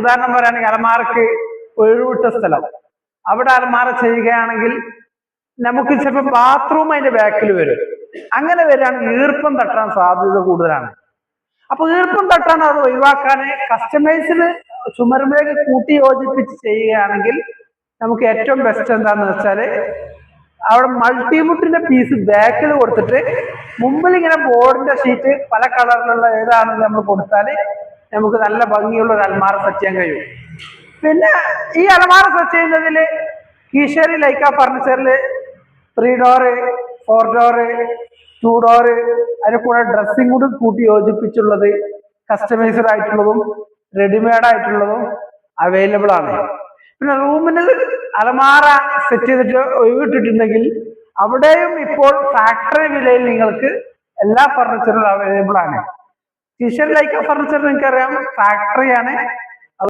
ഉദാഹരണം പറയുകയാണെങ്കിൽ അലമാറയ്ക്ക് ഒഴിവിട്ട സ്ഥലം. അവിടെ അലമാറ ചെയ്യുകയാണെങ്കിൽ നമുക്ക് ചിലപ്പോൾ ബാത്റൂം അതിന്റെ ബാക്കിൽ വരും. അങ്ങനെ വരികയാണെങ്കിൽ ഈർപ്പം തട്ടാൻ സാധ്യത കൂടുതലാണ്. അപ്പൊ ഈർപ്പം തട്ടാൻ അത് ഒഴിവാക്കാൻ കസ്റ്റമൈസിന് ചുമരുമേക്ക് കൂട്ടി യോജിപ്പിച്ച് ചെയ്യുകയാണെങ്കിൽ നമുക്ക് ഏറ്റവും ബെസ്റ്റ് എന്താന്ന് വെച്ചാൽ അവിടെ മൾട്ടിമുട്ടിന്റെ പീസ് ബാക്കിൽ കൊടുത്തിട്ട് മുമ്പിൽ ഇങ്ങനെ ബോർഡിന്റെ ഷീറ്റ് പല കളറിലുള്ള ഏതാണെന്ന് നമ്മൾ കൊടുത്താൽ നമുക്ക് നല്ല ഭംഗിയുള്ള ഒരു അൽമാറ സെറ്റ് ചെയ്യാൻ കഴിയും. പിന്നെ ഈ അലമാറ സെറ്റ് ചെയ്യുന്നതിൽ കീശേരി ലൈക്ക ഫർണിച്ചറിൽ three door four door two door അതിന്റെ കൂടെ ഡ്രസ്സിംഗ് കൂടി കൂട്ടി യോജിപ്പിച്ചുള്ളത് കസ്റ്റമൈസ്ഡ് ആയിട്ടുള്ളതും റെഡിമെയ്ഡ് ആയിട്ടുള്ളതും അവൈലബിൾ ആണ്. പിന്നെ റൂമിന് അലമാറ സെറ്റ് ചെയ്തിട്ട് ഒഴിവിട്ടിട്ടുണ്ടെങ്കിൽ അവിടെയും ഇപ്പോൾ ഫാക്ടറി വിലയിൽ നിങ്ങൾക്ക് എല്ലാ ഫർണിച്ചറും അവൈലബിൾ ആണ്. കിഷൻ ലൈക്ക ഫർണിച്ചർ നിങ്ങൾക്കറിയാം? ഫാക്ടറിയാണ്